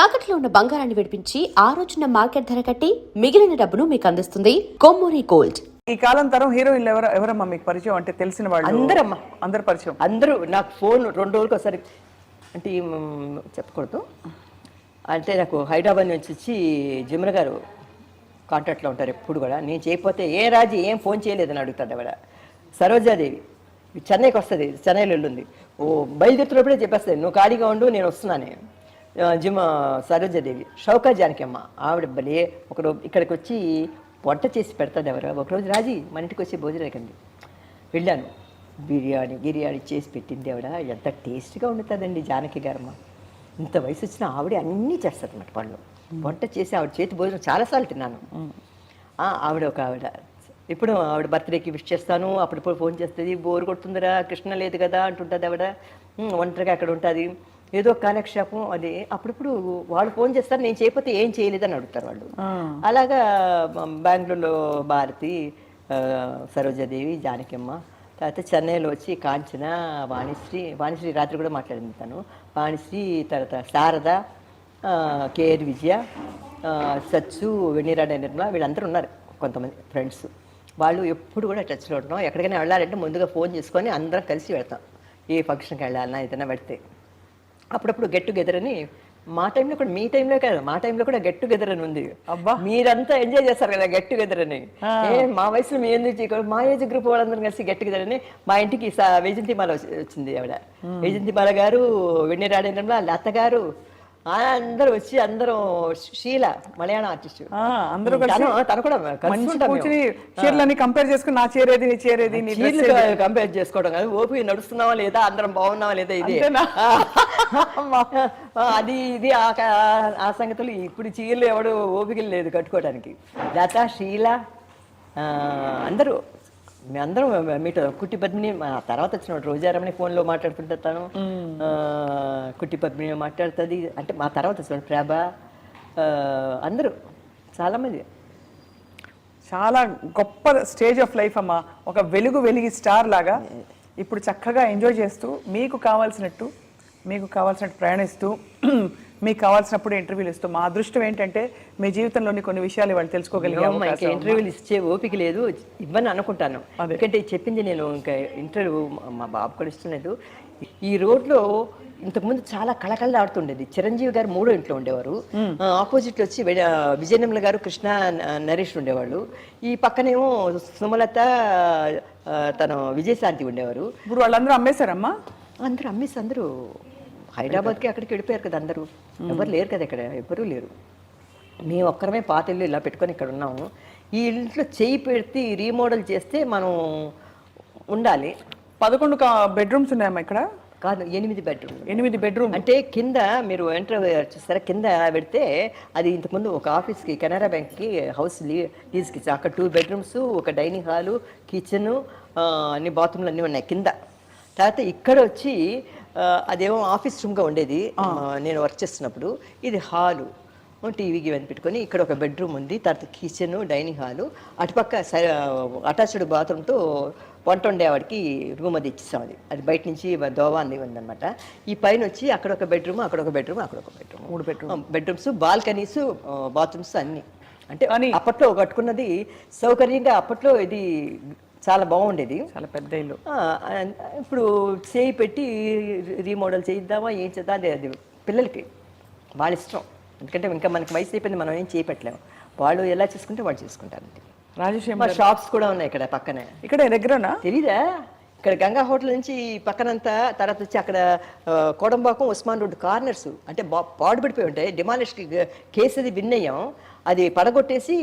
తాకట్లో ఉన్న బంగారాన్ని విడిపించి ఆ రోజున మార్కెట్ ధర కట్టి మిగిలిన డబ్బును మీకు అందిస్తుంది కొమ్మూరి గోల్డ్. ఈ కాలం తరం హీరోయిన్లు ఎవరు ఎవరమ్మా మీకు పరిచయం? అంటే తెలిసిన వాళ్ళు అందరమ్మా. అందరు పరిచయం. అందరూ నాకు ఫోన్ రెండు రోజులకి ఒకసారి అంటే చెప్పకూడదు. అంటే నాకు హైదరాబాద్ నుంచి వచ్చి జిమ్ర గారు కాంటాక్ట్లో ఉంటారు ఎప్పుడు కూడా. నేను చేయకపోతే ఏ రాజు ఏం ఫోన్ చేయలేదని అడుగుతాడు ఆవిడ. సరోజాదేవి. చెన్నైకి వస్తుంది. చెన్నైలో వెళ్ళింది. ఓ బయలుదేరుతున్నప్పుడే చెప్పేస్తుంది. నువ్వు ఖాళీగా ఉండు నేను వస్తున్నాను. జిమ్ సరోజాదేవి షౌకా జానకమ్మ ఆవిడ బలే ఒకరోజు ఇక్కడికి వచ్చి వంట చేసి పెడతాడు ఎవరు ఒకరోజు రాజీ మన ఇంటికి వచ్చి భోజనం కండి వెళ్ళాను. బిర్యానీ గిర్యానీ చేసి పెట్టింది ఆవిడ. ఎంత టేస్ట్గా ఉండుతుందండి జానకి గారమ్మ ఇంత వయసు వచ్చిన ఆవిడ అన్నీ చేస్తారు అన్నమాట పనులు వంట చేసి ఆవిడ చేతి భోజనం చాలాసార్లు తిన్నాను. ఆ, ఆవిడ ఒక ఆవిడ. ఇప్పుడు ఆవిడ బర్త్డేకి విష్ చేస్తాను. అప్పుడప్పుడు ఫోన్ చేస్తుంది. బోర్ కొడుతుందిరా. కృష్ణ లేదు కదా అంటుంటుంది ఆవిడ. "ఉమ్, ఒంటరిగా అక్కడ ఉంటుంది. ఏదో కాలక్షేపం అది. అప్పుడప్పుడు వాళ్ళు ఫోన్ చేస్తారు నేను చేయకపోతే ఏం చేయలేదని అడుగుతారు వాళ్ళు. అలాగా బెంగళూరులో భారతి సరోజాదేవి జానకమ్మ తర్వాత చెన్నైలో వచ్చి కాంచన వాణిశ్రీ వాణిశ్రీ రాత్రి కూడా మాట్లాడింది తను. వాణిశ్రీ తర్వాత శారద కేఆర్ విజయ సచ్చు వెన్నీరాడ నిర్మల వీళ్ళందరూ ఉన్నారు కొంతమంది ఫ్రెండ్స్. వాళ్ళు ఎప్పుడు కూడా టచ్లో ఉంటాం ఎక్కడికైనా వెళ్ళాలంటే ముందుగా ఫోన్ చేసుకొని అందరం కలిసి వెళ్తాం. ఏ ఫంక్షన్కి వెళ్ళాలన్నా ఏదైనా పెడితే. అప్పుడప్పుడు గెట్ టుగెదర్ అని మా టైంలో కూడా మీ టైంలో కాదు మా టైంలో కూడా గెట్ టుగెదర్ అని ఉంది. అబ్బా. మీరంతా ఎంజాయ్ చేస్తారు కదా గెట్ టుగెదర్ అని. ఏ మా వయసులో మీ ఎందుకు మా ఏజ్ గ్రూప్ వాళ్ళందరం కలిసి గెట్ టుగెదర్ అని మా ఇంటికి వైజంతిమాల వచ్చి- వచ్చింది ఆవిడ. వైజంతిమాల గారు వెన్నెరాడేంద్రంలో లత గారు ఆ, అందరూ వచ్చి అందరం షీల మలయాళం ఆర్టిస్ట్. అందరూ తను కూడా. కూర్చుని చీరలన్నీ కంపేర్ చేసుకుని నా చీరేది నీ చీరేది నీ? కంపేర్ చేసుకోవడం కాదు. ఓపిక నడుస్తున్నావా లేదా? అందరం బాగున్నావా లేదా? ఇది? అది ఇది ఆ సంగతులు ఇప్పుడు చీరలు ఎవడు ఓపిక లేదు కట్టుకోవడానికి లత శీల ఆ, అందరూ మీతో కుట్టి పద్మిని మా తర్వాత వచ్చిన రోజారమణి ఫోన్లో మాట్లాడుతుంటాను కుట్టి పద్మిని మాట్లాడుతుంది. అంటే మా తర్వాత వచ్చిన ప్రభ అందరూ చాలామంది. చాలా గొప్ప స్టేజ్ ఆఫ్ లైఫ్ అమ్మా. ఒక వెలుగు వెలిగి స్టార్ లాగా ఇప్పుడు చక్కగా ఎంజాయ్ చేస్తూ మీకు కావాల్సినట్టు మీకు కావాల్సినట్టు ప్రయాణిస్తూ మీకు కావాల్సినప్పుడు ఇంటర్వ్యూలు ఇస్తూ. మా అదృష్టం ఏంటంటే మీ జీవితంలోని కొన్ని విషయాలు వాళ్ళు తెలుసుకోగలిగే అమ్మా, ఇంకా అవకాశం అమ్మా. ఇంటర్వ్యూలు ఇచ్చే ఓపిక లేదు. ఇవ్వని అనుకుంటాను. ఎందుకంటే చెప్పింది నేను ఇంకా ఇంటర్వ్యూ మా బాబు కూడా ఇస్తున్నది ఈ రోడ్లో ఇంతకుముందు చాలా కళకళ ఆడుతుండేది. చిరంజీవి గారు మూడో ఇంట్లో ఉండేవారు. ఆపోజిట్ వచ్చి వె- విజయనిర్మల గారు కృష్ణ నరేష్ ఉండేవాళ్ళు. ఈ పక్కనేమో సుమలత తను విజయశాంతి ఉండేవారు. ఇప్పుడు వాళ్ళందరూ అమ్మేశారమ్మా? అందరూ అమ్మేసి అందరూ హైదరాబాద్కి అక్కడికి వెళ్ళిపోయారు కదా అందరూ. ఎవరు లేరు కదా ఇక్కడ ఎవరూ లేరు. మేము ఒక్కరమే పాత ఇల్లు ఇలా పెట్టుకొని ఇక్కడ ఉన్నాము. ఈ ఇంట్లో చేయి పెడితే రీమోడల్ చేస్తే మనం ఉండాలి. పదకొండు బెడ్రూమ్స్ ఉన్నాయమ్మా ఇక్కడ? కాదు ఎనిమిది బెడ్రూమ్ ఎనిమిది బెడ్రూమ్ అంటే కింద మీరు ఎంటర్ చూస్తారా? కింద పెడితే అది ఇంతకుముందు ఒక ఆఫీస్కి కెనరా బ్యాంక్కి హౌస్ లీ లీజ్కి ఇచ్చారు. అక్కడ టూ బెడ్రూమ్స్ ఒక డైనింగ్ హాలు కిచెన్ అన్ని బాత్రూమ్లు అన్నీ ఉన్నాయి కింద. తర్వాత ఇక్కడ వచ్చి అదేమో ఆఫీస్ రూమ్గా ఉండేది. నేను వర్క్ చేస్తున్నప్పుడు. ఇది హాలు. టీవీకి ఇవన్నీ పెట్టుకొని ఇక్కడ ఒక బెడ్రూమ్ ఉంది. తర్వాత కిచెన్ డైనింగ్ హాలు. అటుపక్క అటాచ్డ్ బాత్రూమ్తో వంట వండేవాడికి రూమ్ అది ఇచ్చేసాం అది. అది బయట నుంచి దోవ అన్ని ఉందన్నమాట. ఈ పైన వచ్చి అక్కడ ఒక బెడ్రూమ్ అక్కడ ఒక బెడ్రూమ్ అక్కడ ఒక బెడ్రూమ్. మూడు bedroom. బెడ్రూమ్స్ బాల్కనీస్ బాత్రూమ్స్ అన్ని. అంటే అప్పట్లో కట్టుకున్నది సౌకర్యంగా అప్పట్లో ఇది చాలా బాగుండేది. చాలా పెద్ద ఇల్లు. ఇప్పుడు చేయి పెట్టి రీమోడల్ చేయిద్దామా ఏం చేద్దాం అది అది పిల్లలకి వాళ్ళ ఇష్టం. ఎందుకంటే ఇంకా మనకి వయసు అయిపోయింది మనం ఏం చేయపెట్టలేము వాళ్ళు ఎలా చేసుకుంటే వాళ్ళు చేసుకుంటారు అంతే రాజేష్ ఏం- మా షాప్స్ కూడా ఉన్నాయి ఇక్కడ పక్కనే. ఇక్కడే దగ్గరనా? తెలీదా? ఇక్కడ గంగా హోటల్ నుంచి పక్కనంతా తర్వాత వచ్చి అక్కడ కోడంబాకం ఉస్మాన్ రోడ్ కార్నర్స్. అంటే బా పాడుపడిపోయి ఉంటాయి. డిమాలిష్కి కేసు అది విన్ అయ్యాం అది పడగొట్టేసి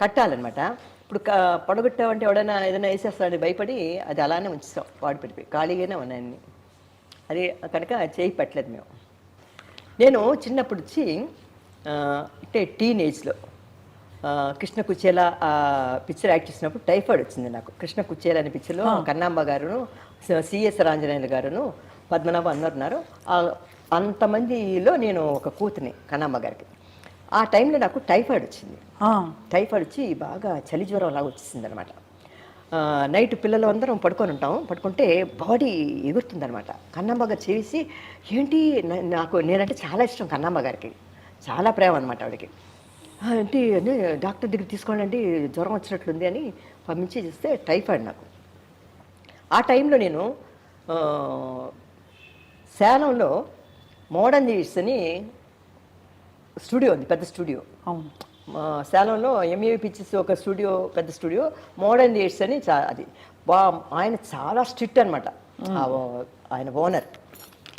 కట్టాలన్నమాట. ఇప్పుడు క- పడగొట్టామంటే ఎవడైనా ఏదైనా వేసేస్తాడని భయపడి అది అలానే ఉంచుతాం పాడుపడిపోయి ఖాళీగానే ఉన్నాయి అన్ని. అది కనుక చేయి పెట్టలేదు మేము. నేను చిన్నప్పుడు వచ్చి అంటే టీనేజ్లో కృష్ణ కుచేల పిక్చర్ యాక్ట్ చేసినప్పుడు టైఫాయిడ్ వచ్చింది నాకు. కృష్ణ కుచేల అనే పిక్చర్లో కన్నాంబ గారును సిఎస్ రాంజనేయులు గారును పద్మనాభ అన్నారు అంతమందిలో నేను ఒక కూతుని కన్నాంబ గారికి. ఆ టైంలో నాకు టైఫాయిడ్ వచ్చింది. టైఫాయిడ్ వచ్చి బాగా చలి జ్వరం లాగా వచ్చేసింది అనమాట నైట్ పిల్లలు అందరం పడుకొని ఉంటాం. పడుకుంటే బాడీ ఎగురుతుంది అనమాట కన్నమ్మ గారు చేసి ఏంటి నాకు నేనంటే చాలా ఇష్టం కన్నమ్మ గారికి. చాలా ప్రేమ అనమాట ఆవిడకి. "ఆ, అంటే అంటే డాక్టర్ దగ్గర తీసుకోవాలండి జ్వరం వచ్చినట్లుంది అని పంపించి చూస్తే టైఫాయిడ్ నాకు. ఆ టైంలో నేను సేలంలో మోడర్న్ అని స్టూడియో ఉంది పెద్ద స్టూడియో. అవును. సేలంలో ఎంఏ పిక్చర్స్ ఒక స్టూడియో పెద్ద స్టూడియో మోడర్న్ డేట్స్ అని చా అది. బా ఆయన చాలా స్ట్రిక్ట్ అనమాట ఆయన ఓనర్.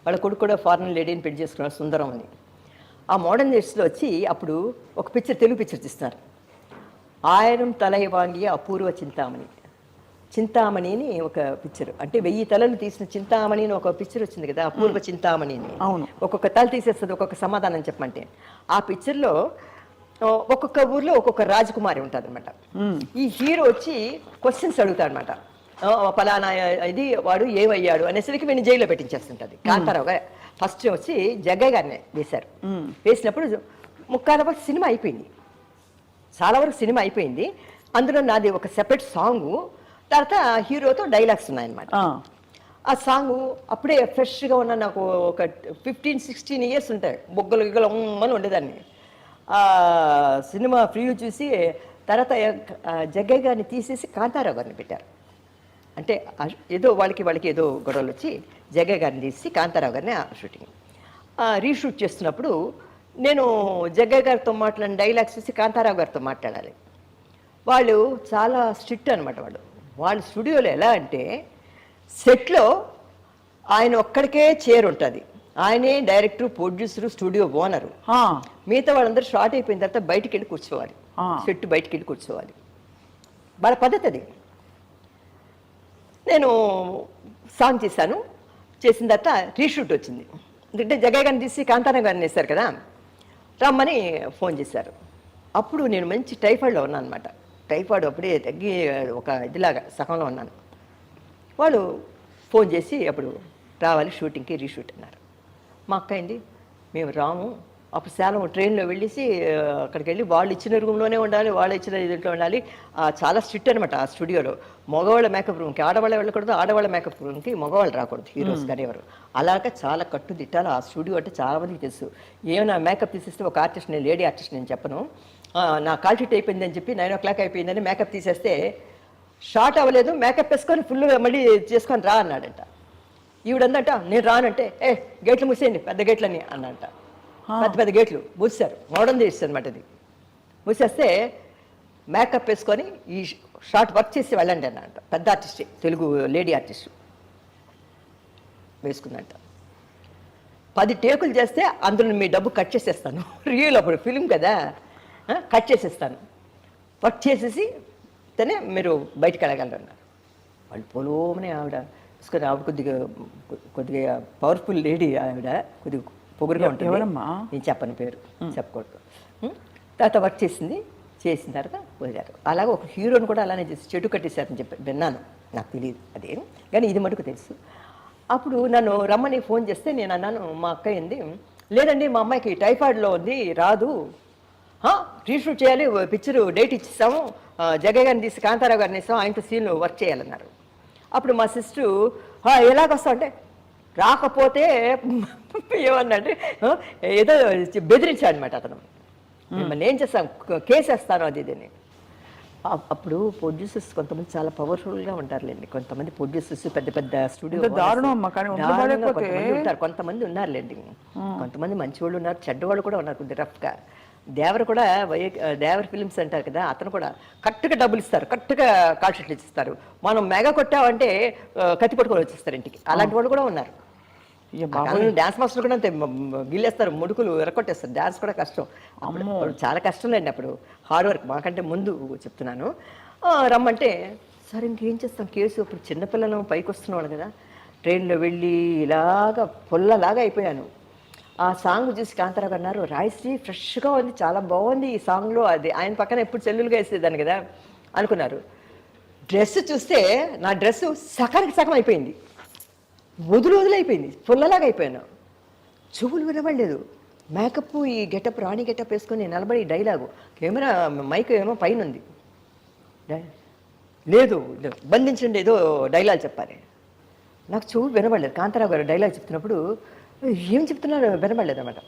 వాళ్ళ కొడుకు కూడా ఫారెన్ లేడీని పెళ్ళి చేసుకున్నారు సుందరం అని. ఆ మోడర్న్ డేట్స్లో వచ్చి అప్పుడు ఒక పిక్చర్ తెలుగు పిక్చర్ తీస్తున్నారు ఆయిరం తలై వాంగియ అపూర్వ చింతామణి. చింతామణి అని ఒక పిక్చర్ అంటే వెయ్యి తలలు తీసిన చింతామణి అని ఒక పిక్చర్ వచ్చింది కదా అపూర్వ చింతామణి అని అవును. ఒక్కొక్క తల తీసేస్తుంది ఒక్కొక్క సమాధానం చెప్పమంటే. ఆ పిక్చర్లో ఒక్కొక్క ఊర్లో ఒక్కొక్క రాజకుమారి ఉంటుంది అనమాట ఈ హీరో వచ్చి క్వశ్చన్స్ అడుగుతాడు అనమాట పలానా ఇది వాడు ఏమయ్యాడు అనేసరికి వీడిని జైల్లో పెట్టించేస్తుంటది. కాంతారావు గారు ఫస్ట్ వచ్చి జగ్గయ్య గారిని వేశారు. వేసినప్పుడు ముక్కాల వరకు సినిమా అయిపోయింది. చాలా వరకు సినిమా అయిపోయింది. అందులో నాది ఒక సెపరేట్ సాంగ్ తర్వాత హీరోతో డైలాగ్స్ ఉన్నాయన్నమాట. ఆ, ఆ సాంగ్ అప్పుడే ఫ్రెష్గా ఉన్న నాకు ఒక ఫిఫ్టీన్ సిక్స్టీన్ ఇయర్స్ ఉంటాయి. బొగ్గలు గిగ్గలు ఉమ్మని ఉండేదాన్ని. ఆ సినిమా ప్రివ్యూ చూసి తర్వాత జగ్గయ్య గారిని తీసేసి కాంతారావు గారిని పెట్టారు. అంటే ఏదో వాళ్ళకి వాళ్ళకి ఏదో గొడవలు వచ్చి జగ్గయ్య గారిని తీసి కాంతారావు గారిని షూటింగ్. ఆ రీషూట్ చేస్తున్నప్పుడు నేను జగ్గయ్య గారితో మాట్లాడిన డైలాగ్స్ చూసి కాంతారావు గారితో మాట్లాడాలి. వాళ్ళు చాలా స్ట్రిక్ట్ అనమాట వాళ్ళు. వాళ్ళ స్టూడియోలో ఎలా అంటే సెట్లో ఆయన ఒక్కడికే చైర్ ఉంటుంది. ఆయనే డైరెక్టర్ ప్రొడ్యూసర్ స్టూడియో ఓనరు మిగతా వాళ్ళందరూ షార్ట్ అయిపోయిన తర్వాత బయటికి వెళ్ళి కూర్చోవాలి. సెట్ బయటికి వెళ్ళి కూర్చోవాలి. వాళ్ళ పద్ధతి అది. నేను సాంగ్ చేశాను. చేసిన తర్వాత రీషూట్ వచ్చింది. ఎందుకంటే జగయ్య గారిని తీసి కాంతారా గారిని వేశారు కదా. రమ్మని ఫోన్ చేశారు. అప్పుడు నేను మంచి టైఫాయిడ్లో ఉన్నాను అనమాట టైఫాయిడ్ అప్పుడే తగ్గి ఒక ఇదిలాగా సగంలో ఉన్నాను. వాళ్ళు ఫోన్ చేసి అప్పుడు రావాలి షూటింగ్కి రీషూట్ అన్నారు. మా అక్క అయింది మేము రాము అప్పుడు సేలం ట్రైన్లో వెళ్ళేసి అక్కడికి వెళ్ళి వాళ్ళు ఇచ్చిన రూమ్లోనే ఉండాలి వాళ్ళు ఇచ్చిన దీంట్లో ఉండాలి. చాలా స్ట్రిక్ట్ అనమాట ఆ స్టూడియోలో. మగవాళ్ళ మేకప్ రూమ్కి ఆడవాళ్ళ వెళ్ళకూడదు ఆడవాళ్ళ మేకప్ రూమ్కి మగవాళ్ళు రాకూడదు హీరోస్ కానీ ఎవరు అలాగా చాలా కట్టుదిట్టాలి ఆ స్టూడియో అంటే చాలా మందికి తెలుసు. ఏమైనా మేకప్ తీసేస్తే ఒక ఆర్టిస్ట్ నేను లేడీ ఆర్టిస్ట్ నేను చెప్పను. నా కాల్ షీట్ అయిపోయిందని చెప్పి నైన్ ఓ క్లాక్ అయిపోయిందని మేకప్ తీసేస్తే షార్ట్ అవ్వలేదు మేకప్ వేసుకొని ఫుల్గా మళ్ళీ చేసుకొని రా అన్నాడంట. ఈవిడందంట నేను రానంటే ఏ గేట్లు మూసేయండి పెద్ద గేట్లని అన్నంట పెద్ద పెద్ద గేట్లు మూసారు మోడర్న్ చేసి అనమాట ఇది. మూసేస్తే మేకప్ వేసుకొని ఈ షార్ట్ వర్క్ చేసి వెళ్ళండి అన్నంట పెద్ద ఆర్టిస్ట్ తెలుగు లేడీ ఆర్టిస్ట్. వేసుకుందంట పది టేకులు చేస్తే అందులో మీ డబ్బు కట్ చేసేస్తాను. రియల్ అప్పుడు ఫిలిం కదా. కట్ చేసేస్తాను. వర్క్ చేసేసి తనే మీరు బయటికి వెళ్ళగలరు అన్నారు వాళ్ళు పొలోమని ఆవిడ. తీసుకొని ఆవిడ కొద్దిగా కొద్దిగా పవర్ఫుల్ లేడీ ఆవిడ. కొద్దిగా పొగురుగా ఉంటుంది. ఎవరమ్మా? నేను చెప్పని పేరు చెప్పకూడదు? తర్వాత వర్క్ చేసింది చేసిన తర్వాత వదిలారు అలాగే ఒక హీరోని కూడా అలానే చేసి చెట్టు కట్టేశారని చెప్పి విన్నాను. నాకు తెలియదు అదేం. కానీ ఇది మటుకు తెలుసు. అప్పుడు నన్ను రమ్మని ఫోన్ చేస్తే నేను అన్నాను మా అక్క ఏంది లేదండి మా అమ్మాయికి టైఫాయిడ్లో ఉంది రాదు. "హా, రీషూట్ చేయాలి పిక్చర్ డేట్ ఇచ్చిస్తాము. జగయ్య గారిని తీసి కాంతారావు గారిని ఇస్తాం ఆయనతో సీన్లు వర్క్ చేయాలన్నారు. అప్పుడు మా సిస్టరు ఎలాగొస్తావు అంటే రాకపోతే ఏమన్నంటే "ఆ, ఏదో బెదిరించాడు అనమాట అతను మిమ్మల్ని ఏం చేస్తాం? కేసు వేస్తాను అది ఇదని అప్పుడు ప్రొడ్యూసర్స్ కొంతమంది చాలా పవర్ఫుల్గా ఉంటారులేండి. కొంతమంది ప్రొడ్యూసర్స్ పెద్ద పెద్ద స్టూడియో ఉంటారు. కొంతమంది ఉన్నారులేండి. కొంతమంది మంచి వాళ్ళు ఉన్నారు చెడ్డ వాళ్ళు కూడా ఉన్నారు కొద్దిగా రఫ్గా దేవర కూడా వై దేవర ఫిలిమ్స్ అంటారు కదా అతను కూడా కరెక్ట్గా డబ్బులు ఇస్తారు కరెక్ట్గా కాల్ షీట్లు ఇస్తారు. మనం మెగా కొట్టామంటే కత్తి పట్టుకొని వచ్చేస్తారు ఇంటికి. అలాంటి వాళ్ళు కూడా ఉన్నారు. డాన్స్ మాస్టర్ కూడా అంతే గిల్లేస్తారు ముడుకులు ఎరకొట్టేస్తారు డాన్స్ కూడా కష్టం. అప్పుడు అప్పుడు చాలా కష్టం లేండి అప్పుడు. హార్డ్ వర్క్ మాకంటే ముందు చెప్తున్నాను. రమ్మంటే సరే ఇంకేం చేస్తాం? కేసు ఇప్పుడు చిన్నపిల్లలు పైకి వస్తున్నాడు కదా. ట్రైన్లో వెళ్ళి ఇలాగా పొల్లలాగా అయిపోయాను. ఆ సాంగ్ చూసి కాంతారావు అన్నారు రాయశ్రీ ఫ్రెష్గా ఉంది చాలా బాగుంది ఈ సాంగ్లో. అది ఆయన పక్కన ఎప్పుడు చెల్లులుగా వేసేదాన్ని కదా అనుకున్నారు. డ్రెస్ చూస్తే నా డ్రెస్ సకానికి సగం అయిపోయింది. వదులు వదులైపోయింది. పుల్లలాగా అయిపోయాను. చెవులు వినబడలేదు. మేకప్ ఈ గెటప్ రాణి గెటప్ వేసుకొని నిలబడి డైలాగు. కెమెరా మైక్ ఏమో పైన ఉంది లేదు బంధించండి ఏదో డైలాగ్ చెప్పాలి. నాకు చెవు వినబడలేదు. కాంతారావు గారు డైలాగ్ చెప్తున్నప్పుడు ఏం చెప్తున్నారు? వినబడలేదు అనమాట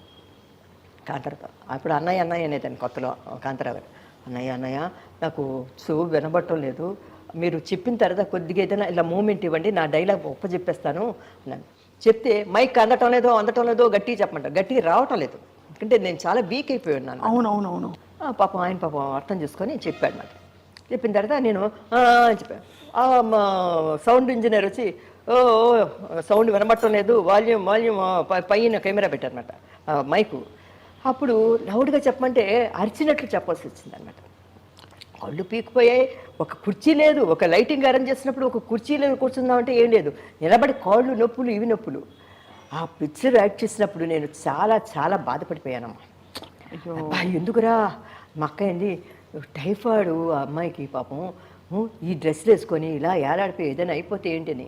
కాంతారతో అప్పుడు అన్నయ్య అన్నయ్య అనేదాన్ని కొత్తలో కాంతారావు గారు. అన్నయ్య అన్నయ్య నాకు చెవు వినబడటం లేదు. మీరు చెప్పిన తర్వాత కొద్దిగా ఏదైనా ఇలా మూమెంట్ ఇవ్వండి నా డైలాగ్ ఒప్ప చెప్పేస్తాను అన్నాను. చెప్తే మైక్ అందటం లేదో అందటం లేదో గట్టిగా చెప్పమంటారు. గట్టిగా రావటం లేదు. ఎందుకంటే నేను చాలా వీక్ అయిపోయి ఉన్నాను. అవునవునవును. పాపం ఆయన పాపం అర్థం చేసుకొని చెప్పాడు నాకు. చెప్పిన తర్వాత నేను చెప్పాను సౌండ్ ఇంజనీర్ వచ్చి ఓ సౌండ్ వినబట్టం లేదు. వాల్యూమ్ వాల్యూమ్ పైన కెమెరా పెట్టారనమాట మైకు. అప్పుడు లౌడ్గా చెప్పమంటే అరిచినట్లు చెప్పాల్సి వచ్చింది అనమాట కళ్ళు పీకిపోయాయి ఒక కుర్చీ లేదు ఒక లైటింగ్ అరేంజ్ చేసినప్పుడు ఒక కుర్చీ లేదు కూర్చుందామంటే ఏం లేదు. నిలబడి కాళ్ళు నొప్పులు ఇవి నొప్పులు. ఆ పిక్చర్ యాక్ట్ చేసినప్పుడు నేను చాలా చాలా బాధపడిపోయానమ్మా. ఎందుకురా? మా అక్క ఏంది? టైఫాయిడ్ ఆ అమ్మాయికి పాపం. ఈ డ్రెస్ వేసుకొని ఇలా ఏలాడిపోయి ఏదైనా అయిపోతే ఏంటని.